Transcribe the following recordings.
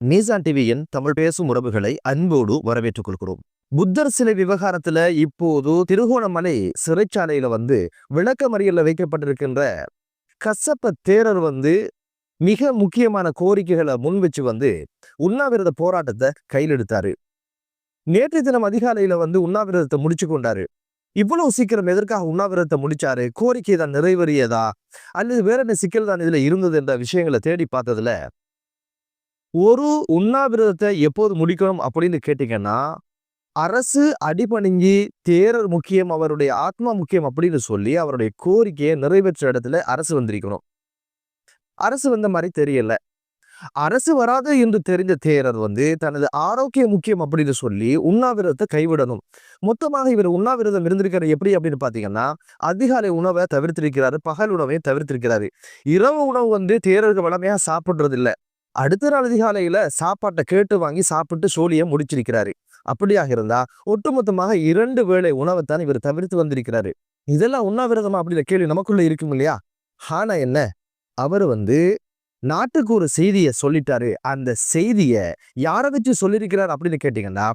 Nisan டிவியின் தமிழ் பேசும் உறவுகளை அன்போடு வரவேற்றுக் கொள்கிறோம் புத்தர் சிலை விவகாரத்துல இப்போது திருகோணமலை சிறைச்சாலையில வந்து விளக்கமறியல்ல வைக்கப்பட்டிருக்கின்ற கசப்ப தேரர் வந்து மிக முக்கியமான கோரிக்கைகளை முன் வச்சு வந்து உண்ணாவிரத போராட்டத்தை கையில் எடுத்தாரு. நேற்று தினம் அதிகாலையில வந்து உண்ணாவிரதத்தை முடிச்சு கொண்டாரு. இவ்வளவு சீக்கிரம் எதற்காக உண்ணாவிரதத்தை முடிச்சாரு? கோரிக்கை தான் நிறைவேறியதா? அல்லது வேற என்ன சிக்கல் தான் இதுல இருந்தது என்ற விஷயங்களை தேடி பார்த்ததுல ஒரு உண்ணாவிரதத்தை எப்போது முடிக்கணும் அப்படின்னு கேட்டிங்கன்னா அரசு அடிபணிஞ்சி தேரர் முக்கியம் அவருடைய ஆத்மா முக்கியம் அப்படின்னு சொல்லி அவருடைய கோரிக்கையை நிறைவேற்ற இடத்துல அரசு வந்திருக்கணும். அரசு வந்த மாதிரி தெரியல. அரசு வராது என்று தெரிந்த தேரர் வந்து தனது ஆரோக்கியம் முக்கியம் அப்படின்னு சொல்லி உண்ணாவிரதத்தை கைவிடணும். மொத்தமாக இவர் உண்ணாவிரதம் இருந்திருக்கிறார் எப்படி அப்படின்னு பாத்தீங்கன்னா அதிகாலை உணவை தவிர்த்திருக்கிறாரு பகல் உணவை தவிர்த்திருக்கிறாரு. இரவு உணவு வந்து தேரருக்கு வளமையா சாப்பிடுறது அடுத்த நாள் அதிகாலையில சாப்பாட்டை கேட்டு வாங்கி சாப்பிட்டு சோழியை முடிச்சிருக்கிறாரு. அப்படியாக இருந்தா ஒட்டுமொத்தமாக இரண்டு வேளை உணவைத்தான் இவர் தவிர்த்து வந்திருக்கிறாரு. இதெல்லாம் உண்ணாவிரதமா அப்படின்ற கேள்வி நமக்குள்ள இருக்கும் இல்லையா? ஆனா என்ன? அவர் வந்து நாட்டுக்கு ஒரு செய்தியை சொல்லிட்டாரு. அந்த செய்தியை யாரை வச்சு சொல்லியிருக்கிறார் அப்படின்னு கேட்டீங்கன்னா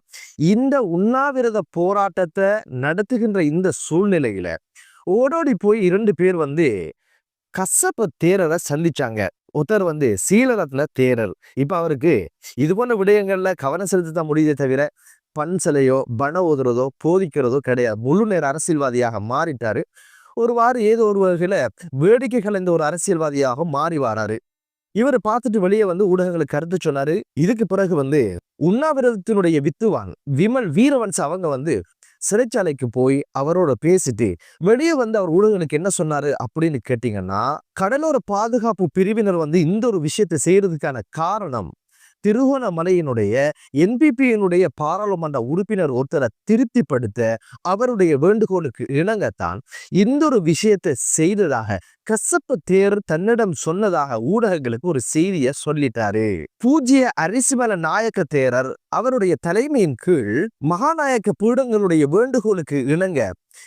இந்த உண்ணாவிரத போராட்டத்தை நடத்துகின்ற இந்த சூழ்நிலையில ஓடோடி போய் இரண்டு பேர் வந்து கசப்ப தேரரை சந்திச்சாங்க. ஒருத்தர் வந்து சீலரத்ன தேரர். இப்ப அவருக்கு இது போன்ற விடயங்கள்ல கவனம் செலுத்த தான் முடியுதே தவிர பன்சலையோ சிலையோ பண ஓதுறதோ போதிக்கிறதோ கிடையாது. முழு நேர அரசியல்வாதியாக மாறிட்டாரு. ஒருவாறு ஏதோ ஒரு வகையில வேடிக்கை கலைந்த ஒரு அரசியல்வாதியாக மாறி வராரு. இவர் பார்த்துட்டு வெளியே வந்து ஊடகங்களுக்கு கருத்து சொன்னாரு. இதுக்கு பிறகு வந்து உண்ணாவிரதத்தினுடைய வித்துவான் விமல் வீரவன்ஸ் அவங்க வந்து சிறைச்சாலைக்கு போய் அவரோட பேசிட்டு வெளியே வந்து அவர் ஊடகங்களுக்கு என்ன சொன்னாரு அப்படின்னு கேட்டீங்கன்னா கடலோர பாதுகாப்பு பிரிவினர் வந்து இந்த ஒரு விஷயத்தை செய்யறதுக்கான காரணம் திருகோணமலையினுடைய என்பிபியினுடைய பாராளுமன்ற உறுப்பினர் ஒருத்தரை திருப்திப்படுத்த அவருடைய வேண்டுகோளுக்கு இணங்கத்தான் இந்த ஒரு விஷயத்தை செய்ததாக கசப்பு தேர் தன்னிடம் சொன்னதாக ஊடகங்களுக்கு ஒரு செய்தியை சொல்லிட்டாரு. பூஜ்ய அரிசிமல நாயக்க தேரர் அவருடைய தலைமையின் கீழ் மகாநாயக்க பீடங்களுடைய வேண்டுகோளுக்கு இணங்க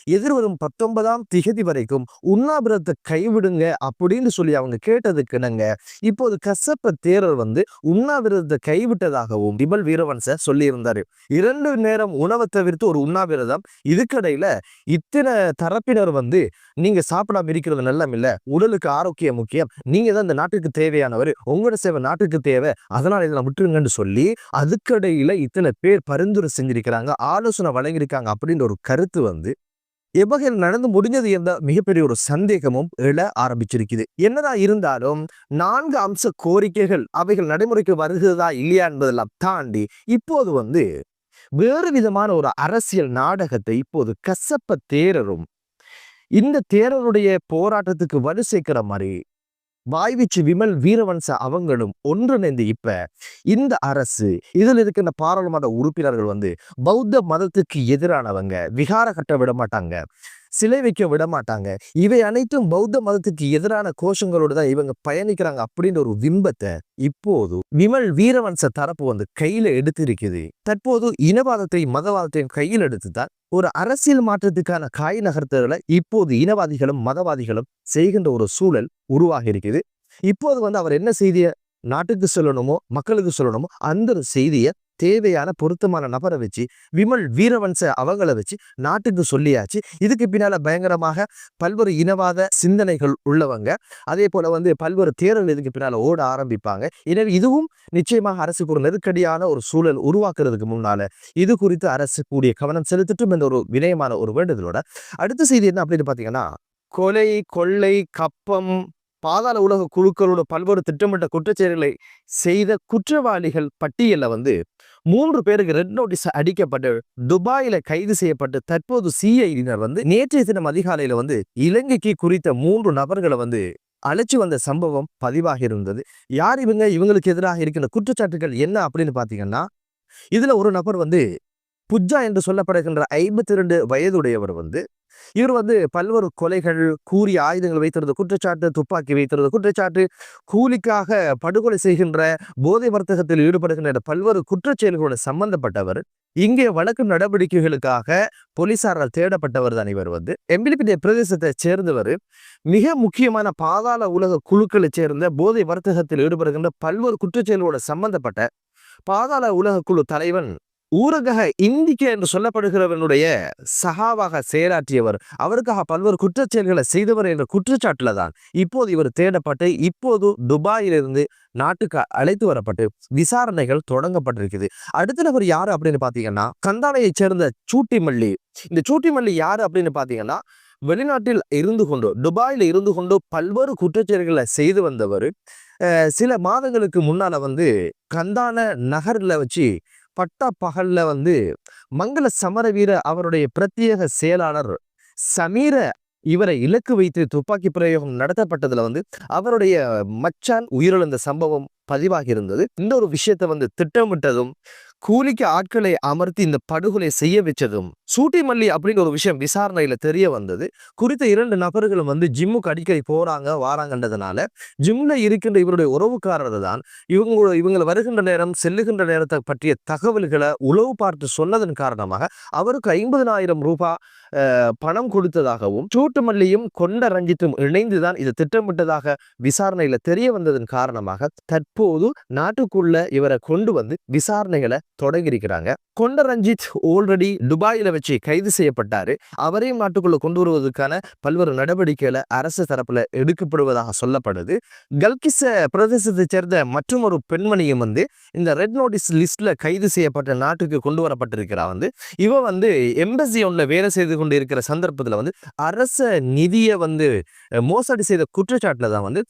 எதிர்வரும் பத்தொன்பதாம் திகதி வரைக்கும் உண்ணாவிரத்தை கைவிடுங்க அப்படின்னு சொல்லி அவங்க கேட்டதுக்கு இணங்க இப்போது கசப்ப தேரர் வந்து உண்ணாவிரதத்தை கைவிட்டதாகவும் விமல் வீரவன்ச சொல்லியிருந்தாரு. இரண்டு நேரம் உணவை தவிர்த்து ஒரு உண்ணாவிரதம். இதுக்கடையில இத்தனை தரப்பினர் வந்து நீங்க சாப்பிடாம இருக்கிறது நல்லமில்ல. இல்ல. உடலுக்கு ஆரோக்கியம் முக்கியம். நீங்க தான் இந்த நாட்டுக்கு தேவையானவர். உங்களோட சேவை நாட்டுக்கு தேவை. அதனால இதெல்லாம் விட்டுருங்கன்னு சொல்லி அதுக்கடையில இத்தனை பேர் பரிந்துரை செஞ்சிருக்கிறாங்க ஆலோசனை வழங்கியிருக்காங்க அப்படின்ற ஒரு கருத்து வந்து எவ்வகையில் நடந்து முடிஞ்சது என்ற மிகப்பெரிய ஒரு சந்தேகமும் எழ ஆரம்பிச்சிருக்குது. என்னதான் இருந்தாலும் நான்கு அம்ச கோரிக்கைகள் அவைகள் நடைமுறைக்கு வருகிறதா இல்லையா என்பதெல்லாம் தாண்டி இப்போது வந்து வேறு விதமான ஒரு அரசியல் நாடகத்தை இப்போது கசப்ப தேரரும் இந்த தேரருடைய போராட்டத்துக்கு வலு சேர்க்கிற மாதிரி வாய்வீச்சு விமல் வீரவன்ச அவங்களும் ஒன்றிணைந்து இப்ப இந்த அரசு இதில் இருக்கின்ற பாராளுமன்ற உறுப்பினர்கள் வந்து பௌத்த மதத்துக்கு எதிரானவங்க விகார கட்ட விட மாட்டாங்க. சிலை வைக்க விட மாட்டாங்க இவை அனைத்தும் பௌத்த மதத்துக்கு எதிரான கோஷங்களோடு தான் இவங்க பயணிக்கிறாங்க அப்படின்ற ஒரு விம்பத்தை இப்போது விமல் வீரவன்ச தரப்பு வந்து கையில எடுத்திருக்குது. தற்போது இனவாதத்தை மதவாதத்தையும் கையில் எடுத்து தான் ஒரு அரசியல் மாற்றத்துக்கான காய் நகர்த்தலை இப்போது இனவாதிகளும் மதவாதிகளும் செய்கின்ற ஒரு சூழல் உருவாகி இருக்குது. இப்போது வந்து அவர் என்ன செய்தியை நாட்டுக்கு சொல்லணுமோ மக்களுக்கு சொல்லணுமோ அந்த ஒரு செய்தியை தேவையான பொருத்தமான நபரை வச்சு விமல் வீரவன்ச அவங்கள வச்சு நாட்டுக்கு சொல்லியாச்சு. இதுக்கு பின்னால் பயங்கரமாக பல்வேறு இனவாத சிந்தனைகள் உள்ளவங்க அதே போல் வந்து பல்வேறு தேர்தல் இதுக்கு பின்னால் ஓட ஆரம்பிப்பாங்க. எனவே இதுவும் நிச்சயமாக அரசுக்கு ஒரு நெருக்கடியான ஒரு சூழல் உருவாக்குறதுக்கு முன்னால் இது குறித்து அரசு கூடிய கவனம் செலுத்தட்டும் என்ற ஒரு வினயமான ஒரு வேண்டுதலோட. அடுத்த செய்தி என்ன அப்படின்னு பார்த்தீங்கன்னா கொலை கொள்ளை கப்பம் பாதாள உலக குழுக்களோட பல்வேறு திட்டமிட்ட குற்றச்செயல்களை செய்த குற்றவாளிகள் பட்டியலில் வந்து மூன்று பேருக்கு ரெட் நோட்டீஸ் அடிக்கப்பட்டு துபாயில கைது செய்யப்பட்டு தற்போது சிஐடியினர் வந்து நேற்றைய தினம் அதிகாலையில வந்து இலங்கைக்கு குறித்த மூன்று நபர்களை வந்து அழைச்சு வந்த சம்பவம் பதிவாகி இருந்தது. யார் இவங்க? இவங்களுக்கு எதிராக இருக்கின்ற குற்றச்சாட்டுகள் என்ன அப்படின்னு பாத்தீங்கன்னா இதுல ஒரு நபர் வந்து புஜ்ஜா என்று சொல்லப்படுகின்ற ஐம்பத்தி ரெண்டு வயதுடையவர் வந்து இவர் வந்து பல்வேறு கொலைகள் கூறிய ஆயுதங்கள் வைத்திருந்த குற்றச்சாட்டு துப்பாக்கி வைத்திருந்த குற்றச்சாட்டு கூலிக்காக படுகொலை செய்கின்ற போதை வர்த்தகத்தில் ஈடுபடுகின்ற பல்வேறு குற்றச்செயல்களோடு சம்பந்தப்பட்டவர் இங்கே வழக்கு நடவடிக்கைகளுக்காக போலீசாரால் தேடப்பட்டவர் தான் இவர் வந்து. எம்பிலிபிடைய பிரதேசத்தை சேர்ந்தவர் மிக முக்கியமான பாதாள உலக குழுக்களை சேர்ந்த போதை வர்த்தகத்தில் ஈடுபடுகின்ற பல்வேறு குற்றச்செயல்களோட சம்பந்தப்பட்ட பாதாள உலக குழு தலைவன் ஊரக இந்திக்க என்று சொல்லப்படுகிறவனுடைய சகாவாக செயலாற்றியவர். அவருக்காக பல்வேறு குற்றச்செயல்களை செய்தவர் என்ற குற்றச்சாட்டுல தான் இப்போது இவர் தேடப்பட்டு இப்போது துபாயிலிருந்து நாட்டுக்கு அழைத்து வரப்பட்டு விசாரணைகள் தொடங்கப்பட்டிருக்குது. அடுத்த நபர் யாரு அப்படின்னு பாத்தீங்கன்னா கந்தானையைச் சேர்ந்த சூட்டிமல்லி. இந்த சூட்டிமல்லி யாரு அப்படின்னு பாத்தீங்கன்னா வெளிநாட்டில் இருந்து கொண்டு துபாயில் இருந்து கொண்டு பல்வேறு குற்றச்செயல்களை செய்து வந்தவர். சில மாதங்களுக்கு முன்னால வந்து கந்தான நகர்ல வச்சு பட்டா பகல்ல வந்து மங்கள சமரவீர அவருடைய பிரத்யேக செயலாளர் சமீர இவரை இலக்கு வைத்து துப்பாக்கி பிரயோகம் நடத்தப்பட்டதுல வந்து அவருடைய மச்சான் உயிரிழந்த சம்பவம் பதிவாகி இருந்தது. இந்த ஒரு விஷயத்தை வந்து திட்டமிட்டதும் கூலிக்கு ஆட்களை அமர்த்தி இந்த படுகொலை செய்ய வச்சதும் சூட்டி மல்லி அப்படின்னு ஒரு விஷயம் விசாரணையில தெரிய வந்தது. குறித்த இரண்டு நபர்களும் வந்து ஜிம்முக்கு அடிக்கடி போறாங்க வாராங்கன்றதுனால ஜிம்ல இருக்கின்ற இவருடைய உறவுக்காரர் தான் இவங்க இவங்க வருகின்ற நேரம் செல்லுகின்ற நேரத்தை பற்றிய தகவல்களை உளவு பார்த்து சொன்னதன் காரணமாக அவருக்கு ஐம்பதனாயிரம் ரூபாய் பணம் கொடுத்ததாகவும் சூட்டுமல்லியும் கொண்ட ரஞ்சித்தும் இணைந்துதான் இது திட்டமிட்டதாக விசாரணையில தெரிய வந்ததன் காரணமாக தற்போது நாட்டுக்குள்ள இவரை கொண்டு வந்து விசாரணைகளை தொடங்கியிருக்கிறாங்க. கொண்ட ரஞ்சித் ஆல்ரெடி துபாயில வச்சு கைது செய்யப்பட்டாரு. அவரையும் நாட்டுக்குள்ள கொண்டு வருவதற்கான பல்வேறு நடவடிக்கைகளை அரசு தரப்புல எடுக்கப்படுவதாக சொல்லப்படுது. கல்கிச பிரதேசத்தை சேர்ந்த மற்றும் ஒரு பெண்மணியும் வந்து இந்த ரெட் நோட்டீஸ் லிஸ்ட்ல கைது செய்யப்பட்ட நாட்டுக்கு கொண்டு வரப்பட்டிருக்கிறா வந்து. இவ வந்து எம்பசி ஒன்ல வேலை செய்து கொண்டு இருக்கிற சந்தர்ப்பத்துல வந்து அரச நிதியை வந்து மோசடி செய்த குற்றச்சாட்டுல தான் வந்து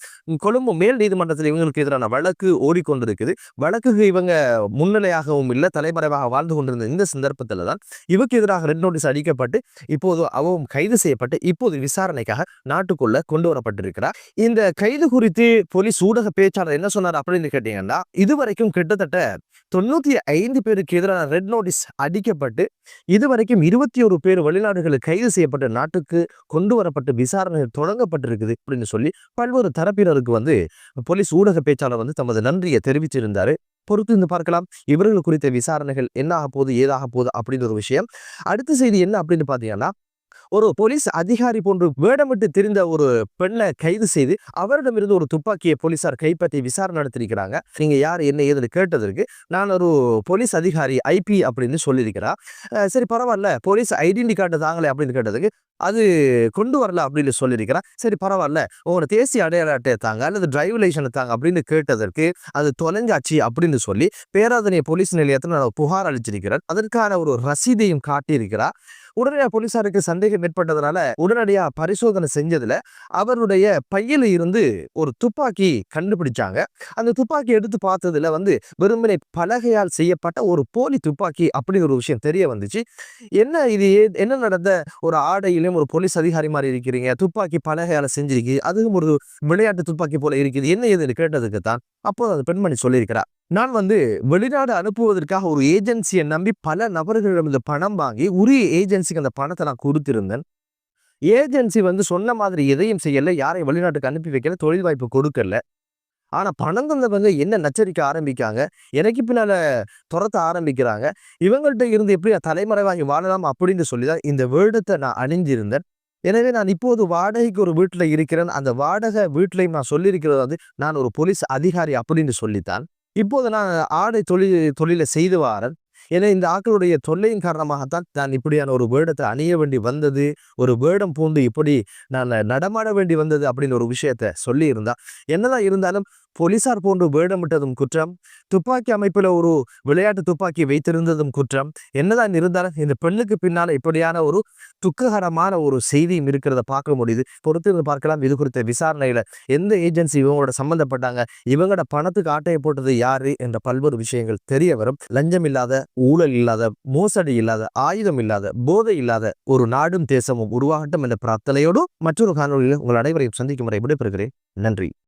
கொழும்பு மேல் நீதிமன்றத்தில் இவங்களுக்கு எதிரான வழக்கு ஓடிக்கொண்டிருக்குது. வழக்குக்கு இவங்க முன்னிலையாகவும் இல்லை தலைமறைவாக வாழ்ந்து கொண்டிருந்த இந்த சந்தர்ப்பத்தில் தான் இவருக்கு எதிராக ரெட் நோட்டீஸ் அடிக்கப்பட்டு இப்போது அவவும் கைது செய்யப்பட்டு இப்போது விசாரணைக்காக நாட்டுக்குள்ள கொண்டு வரப்பட்டிருக்கிறார். இந்த கைது குறித்து போலீஸ் ஊடக பேச்சாளர் என்ன சொன்னார் அப்படின்னு கேட்டீங்கன்னா இதுவரைக்கும் கிட்டத்தட்ட தொண்ணூத்தி ஐந்து பேருக்கு எதிரான ரெட் நோட்டீஸ் அடிக்கப்பட்டு இதுவரைக்கும் இருபத்தி ஒரு பேர் வெளிநாடுகளில் கைது செய்யப்பட்ட நாட்டுக்கு கொண்டு வரப்பட்டு விசாரணை தொடங்கப்பட்டிருக்குது அப்படின்னு சொல்லி பல்வேறு தரப்பினருக்கு வந்து போலீஸ் ஊடக பேச்சாளர் வந்து தமது நன்றியை தெரிவிச்சிருந்தாரு. பொறுத்து இருந்து பார்க்கலாம். இவர்கள் குறித்த விசாரணைகள் என்ன ஆக போகுது ஏதாக போகுது அப்படின்ற ஒரு விஷயம். அடுத்த செய்தி என்ன அப்படின்னு பாத்தீங்கன்னா ஒரு போலீஸ் அதிகாரி போன்று வேடமிட்டு தெரிந்த ஒரு பெண்ணை கைது செய்து அவரிடமிருந்து ஒரு துப்பாக்கியை போலீசார் கைப்பற்றி விசாரணை நடத்திருக்கிறாங்க நீங்க யார் என்ன ஏதுன்னு கேட்டதற்கு நான் ஒரு போலீஸ் அதிகாரி ஐபி அப்படின்னு சொல்லியிருக்கிறா சரி பரவாயில்ல. போலீஸ் ஐடென்டி கார்டு தாங்களே அப்படின்னு கேட்டதுக்கு அது கொண்டு வரல அப்படின்னு சொல்லியிருக்கிறான் சரி பரவாயில்ல. உங்களோட தேசிய அடையாள அட்டையை தாங்க அல்லது டிரைவ் லைசன் தாங்க அப்படின்னு கேட்டதற்கு அது தொலைஞ்சாச்சு அப்படின்னு சொல்லி பேராதனை போலீஸ் நிலையத்தில் நான் புகார் அளிச்சிருக்கிறேன் அதற்கான ஒரு ரசீதையும் காட்டியிருக்கிறார். உடனடியாக போலீசாருக்கு சந்தேகம் ஏற்பட்டதுனால உடனடியாக பரிசோதனை செஞ்சதுல அவருடைய பையில இருந்து ஒரு துப்பாக்கி கண்டுபிடிச்சாங்க. அந்த துப்பாக்கி எடுத்து பார்த்ததுல வந்து வெறுமனை பலகையால் செய்யப்பட்ட ஒரு போலி துப்பாக்கி அப்படிங்கிற ஒரு விஷயம் தெரிய வந்துச்சு. என்ன இது என்ன நடந்த ஒரு ஆடையில் ஆடையிலும் ஒரு போலீஸ் அதிகாரி மாதிரி இருக்கிறீங்க. துப்பாக்கி பலகையால செஞ்சிருக்கு. அதுவும் ஒரு விளையாட்டு துப்பாக்கி போல இருக்குது. என்ன ஏதுன்னு கேட்டதுக்கு தான் அப்போது அந்த பெண்மணி சொல்லியிருக்கிறார். நான் வந்து வெளிநாடு அனுப்புவதற்காக ஒரு ஏஜென்சியை நம்பி பல நபர்களிடம் இந்த பணம் வாங்கி உரிய ஏஜென்சிக்கு அந்த பணத்தை நான் கொடுத்திருந்தேன். ஏஜென்சி வந்து சொன்ன மாதிரி எதையும் செய்யல. யாரையும் வெளிநாட்டுக்கு அனுப்பி வைக்கல. தொழில் வாய்ப்பு கொடுக்கல. ஆனால் பணம் தந்தவங்க என்ன நச்சரிக்க ஆரம்பிக்காங்க? எனக்கு பின்னால் துரத்த ஆரம்பிக்கிறாங்க. இவங்கள்ட்ட இருந்து எப்படி தலைமறைவாகி வாழலாம் அப்படின்னு சொல்லி தான் இந்த வேடத்தை நான் அணிஞ்சிருந்தேன் எனவே நான் இப்போது வாடகைக்கு ஒரு வீட்டில் இருக்கிறேன். அந்த வாடகை வீட்டிலையும் நான் சொல்லியிருக்கிறது வந்து நான் ஒரு போலீஸ் அதிகாரி அப்படின்னு சொல்லித்தான். இப்போது நான் ஆடை தொழில் தொழிலை செய்து வாரன். ஏன்னா இந்த ஆக்களுடைய தொல்லையின் காரணமாகத்தான் நான் இப்படியான ஒரு வேடத்தை அணிய வேண்டி வந்தது. ஒரு வேடம் பூந்து இப்படி நான் நடமாட வேண்டி வந்தது அப்படின்னு ஒரு விஷயத்த சொல்லியிருந்தா. என்னதான் இருந்தாலும் போலீசார் போன்று வேடமிட்டதும் குற்றம். துப்பாக்கி அமைப்பில் ஒரு விளையாட்டு துப்பாக்கி வைத்திருந்ததும் குற்றம். என்னதான் இருந்தாலும் இந்த பெண்ணுக்கு பின்னால இப்படியான ஒரு துக்ககரமான ஒரு செய்தியும் இருக்கிறத பார்க்க முடியுது. பொறுத்து பார்க்கலாம். இது குறித்த விசாரணையில் எந்த ஏஜென்சி இவங்களோட சம்மந்தப்பட்டாங்க இவங்களோட பணத்துக்கு ஆட்டையை போட்டது யாரு என்ற பல்வேறு விஷயங்கள் தெரிய வரும். லஞ்சம் இல்லாத ஊழல் இல்லாத மோசடி இல்லாத ஆயுதம் இல்லாத போதை இல்லாத ஒரு நாடும் தேசமும் உருவாகட்டும் என்ற பிரார்த்தனையோடு மற்றொரு காணொலியில் உங்கள் அனைவரையும் சந்திக்கும் முறை விடைபெறுகிறேன். நன்றி.